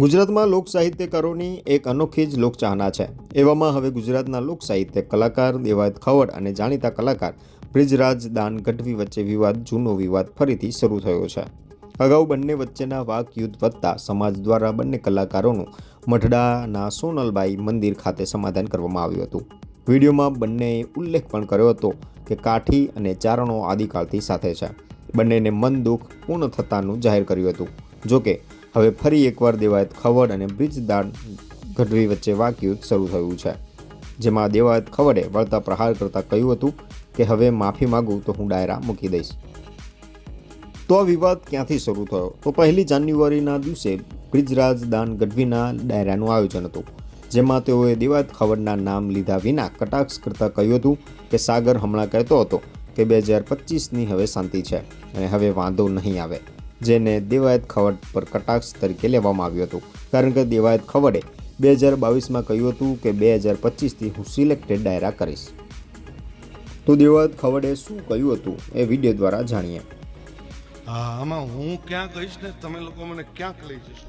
ગુજરાતમાં લોક સાહિત્યકારોની એક અનોખી જ લોકચાહના છે. એવામાં હવે ગુજરાતના લોક સાહિત્ય કલાકાર દેવાયત ખવડ અને જાણીતા કલાકાર બ્રિજરાજ દાન ગઢવી વચ્ચે વિવાદ, જૂનો વિવાદ ફરીથી શરૂ થયો છે. અગાઉ બંને વચ્ચેના વાક યુદ્ધ વધતા સમાજ દ્વારા બંને કલાકારોનું મઢડાના સોનલબાઈ મંદિર ખાતે સમાધાન કરવામાં આવ્યું હતું. વિડીયોમાં બંનેએ ઉલ્લેખ પણ કર્યો હતો કે કાઠી અને ચારણો આદિકાળથી સાથે છે. બંનેને મન દુઃખ પૂર્ણ થતાનું જાહેર કર્યું હતું. જોકે હવે ફરી એકવાર દેવાયત ખવડ અને બ્રિજદાન ગઢવી વચ્ચે વાકયુદ્ધ શરૂ થયું છે, જેમાં દેવાયત ખવડે વળતા પ્રહાર કરતા કહ્યું હતું કે, હવે માફી માગું તો હું ડાયરા મૂકી દઈશ. તો વિવાદ ક્યાંથી શરૂ થયો? તો પહેલી જાન્યુઆરીના દિવસે બ્રિજરાજ દાન ગઢવીના ડાયરાનું આયોજન હતું, જેમાં તેઓએ દેવાયત ખવડના નામ લીધા વિના કટાક્ષ કરતાં કહ્યું હતું કે, સાગર હમણાં કહેતો હતો કે, બે હજાર પચીસની હવે શાંતિ છે અને હવે વાંધો નહીં આવે. જેને દેવાયત ખવડ પર કટાક્ષ તરીકે લેવામાં આવ્યું હતું. કારણ કે દેવાયત ખવડે બે હજાર બાવીસમાં કહ્યું હતું કે બે હજાર પચીસથી હું સિલેક્ટેડ ડાયરા કરીશ. તો દેવાયત ખવડે શું કહ્યું હતું એ વીડિયો દ્વારા જાણીએ. આમાં હું ક્યાં કહીશ ને તમે લોકો મને ક્યાંક લઈ જશો?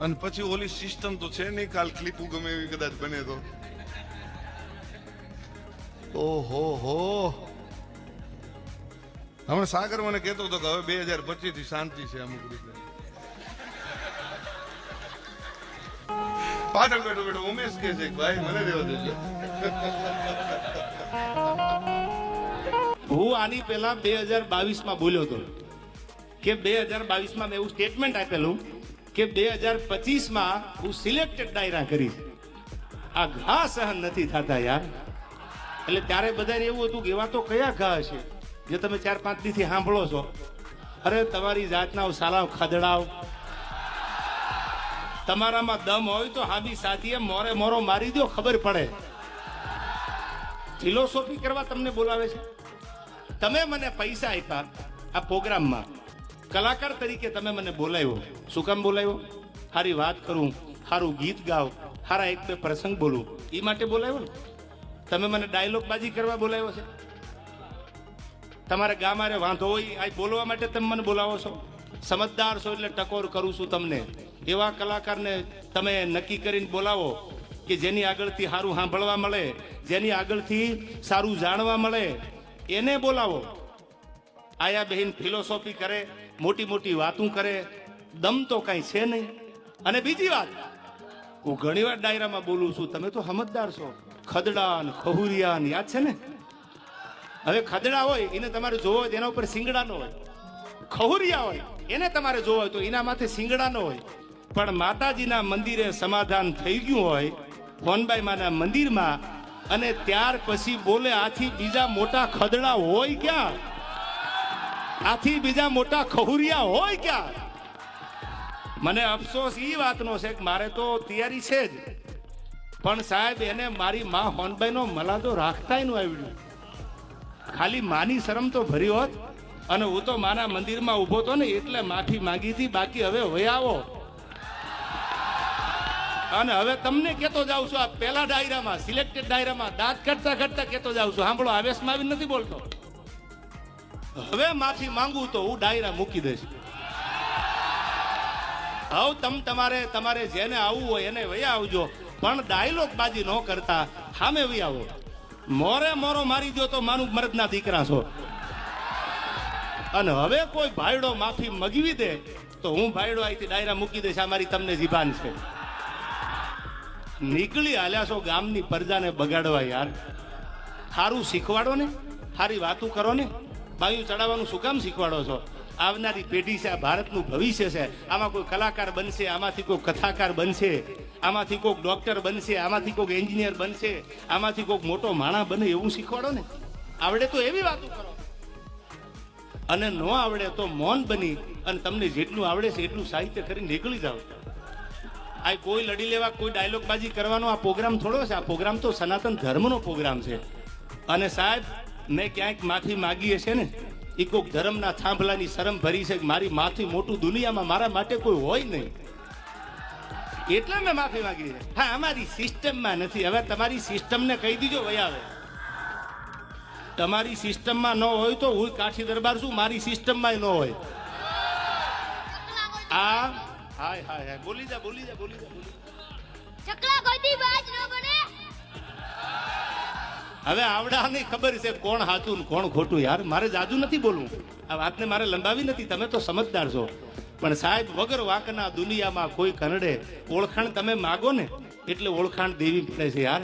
અને પછી ઓલી સિસ્ટમ તો છે નહીં કાલ ક્લિપું ગમે એવી કદાચ બને તો. ઓહો હો. હમણાં સાગર મને કહેતો હતો કે હવે બે હજાર પચીસથી શાંતિ છે અમુક રીતે. પાછળ બેઠો બેઠો ઉમેશ કે છે ભાઈ, મને દેવા દેજો. હું આની પહેલા બે હજાર બાવીસમાં બોલ્યો હતો કે બે હજાર બાવીસમાં મેં એવું સ્ટેટમેન્ટ આપેલું કે બે હજાર પચીસમાં હું સિલેક્ટેડ ડાયરા કરીશ. આ ઘા સહન નથી થતા યાર. એટલે ત્યારે બધાને એવું હતું કે એવા તો કયા ઘા હશે? જે તમે ચાર, પાંચ દીથી સાંભળો છો. અરે, તમારી જાતના સાલાવ ખદડાવ તમારામાં દમ હોય તો હાબી સાથીએ મોરે મોરો મારી દો ખબર પડે. ફિલોસોફી કરવા તમને બોલાવે છે? તમે મને પૈસા આપ્યા આ પ્રોગ્રામમાં. કલાકાર તરીકે તમે મને બોલાવ્યો. શું કામ બોલાવ્યો? સારી વાત કરું સારું ગીત ગાઓ સારા એક બે પ્રસંગ બોલું. એ માટે બોલાવ્યો ને? તમે મને ડાયલોગ બાજી કરવા બોલાવ્યો છે? તમારે ગામારે વાંધો હોય આ બોલવા માટે તમે મને બોલાવો છો. સમજદાર છો એટલે ટકોર કરું છું તમને. એવા કલાકારને તમે નક્કી કરીને બોલાવો કે જેની આગળથી સારું સાંભળવા મળે, જેની આગળથી સારું જાણવા મળે, એને બોલાવો. આયા બહેન ફિલોસોફી કરે, મોટી મોટી વાતું કરે, દમ તો કાંઈ છે નહીં. અને બીજી વાત, હું ઘણીવાર ડાયરામાં બોલું છું, તમે તો સમજદાર છો. ખદડાન, ખહુરિયાન, યાદ છે ને? હવે ખદડા હોય, એને તમારે જોવો હોય એના ઉપર સિંગડા નો હોય. ખહુરિયા હોય, એને તમારે જોવો હોય તો એના માથે સિંગડા નો હોય. પણ માતાજીના મંદિરે સમાધાન થઈ ગયું હોય હોનબાઈ માના મંદિરમાં, અને ત્યાર પછી બોલે, આથી બીજા મોટા ખદડા હોય ક્યાં? આથી બીજા મોટા ખહુરિયા હોય ક્યાં? મને અફસોસ એ વાતનો છે કે મારે તો તૈયારી છે જ. પણ સાહેબ, એને મારી મા હોનબાઈનો મલાદો રાખતાયનું આવ્યું. ખાલી માની શરમ તો ભરી હોત. અને હું તો માના મંદિરમાં ઊભો હતો ને એટલે માફી માંગી હતી, બાકી હવે વહી આવો. અને હવે તમને કેતો જાઉં છું, આ પહેલા ડાયરામાં, સિલેક્ટેડ ડાયરામાં, દાંત કરતા કાઢતા કેતો જાઉં છું. સાંભળો, આવેશમાં આવી નથી બોલતો. હવે માફી માંગુ તો હું ડાયરા મૂકી દઈશ. હવે, તમ તમારે તમારે જેને આવવું હોય એને વયા આવજો. પણ ડાયલોગ બાજી ન કરતા સામે વયા આવો. મોરે મોરો મારી દો તો માનું મર્દના દીકરા છો. અને હવે કોઈ ભાઈડો માફી મગવી દે તો હું ભાઈડો અહીંથી ડાયરા મૂકી દઈશ. આ મારી તમને જીભાન છે. નીકળી હાલ્યા છો ગામની પ્રજાને બગાડવા યાર. સારું શીખવાડો ને સારી વાતું કરો ને. બાયું ચડાવવાનું શું કામ શીખવાડો છો? આવનારી પેઢી છે, આ ભારતનું ભવિષ્ય છે. આમાં કોઈ કલાકાર બનશે, આમાંથી કોઈ કથાકાર બનશે, આમાંથી કોઈક ડોક્ટર બનશે, આમાંથી કોઈક એન્જિનિયર બનશે, આમાંથી કોઈક મોટો માણા બને એવું શીખવાડો ને? આવડે તો એવી વાતો કરો. અને ન આવડે તો મૌન બની અને તમને જેટલું આવડે છે એટલું સાહિત્ય કરીને નીકળી જાઓ. આ કોઈ લડી લેવા, કોઈ ડાયલોગબાજી કરવાનો આ પ્રોગ્રામ થોડો છે. આ પ્રોગ્રામ તો સનાતન ધર્મનો પ્રોગ્રામ છે. અને સાહેબ, મેં ક્યાંક માફી માગી હશે ને? એ કોઈક ધર્મના થાંભલાની શરમ ભરી છે મારી માથી મોટું દુનિયામાં મારા માટે કોઈ હોય નહીં. એટલે મેં માફી માંગી છે. હા, અમારી સિસ્ટમમાં નથી. હવે તમારી સિસ્ટમને કહી દીજો વયા હવે તમારી સિસ્ટમમાં ન હોય તો હું કાઠી દરબાર છું, મારી સિસ્ટમમાં ન હોય. આ હાય હાય હાય. બોલી જા બોલી જા બોલી જા બોલી જા. ચકલા કોઈ દી બાજ ન બને. હવે આવડાની ખબર છે કોણ સાચું ને કોણ ખોટું યાર. મારે જાજુ નથી બોલવું. આ વાતને મારે લંબાવી નથી. તમે તો સમજદાર છો. પણ સાહેબ, વગર વાંકના દુનિયામાં કોઈ કનડે ઓળખાણ તમે માગો ને, એટલે ઓળખાણ દેવી પડે છે યાર.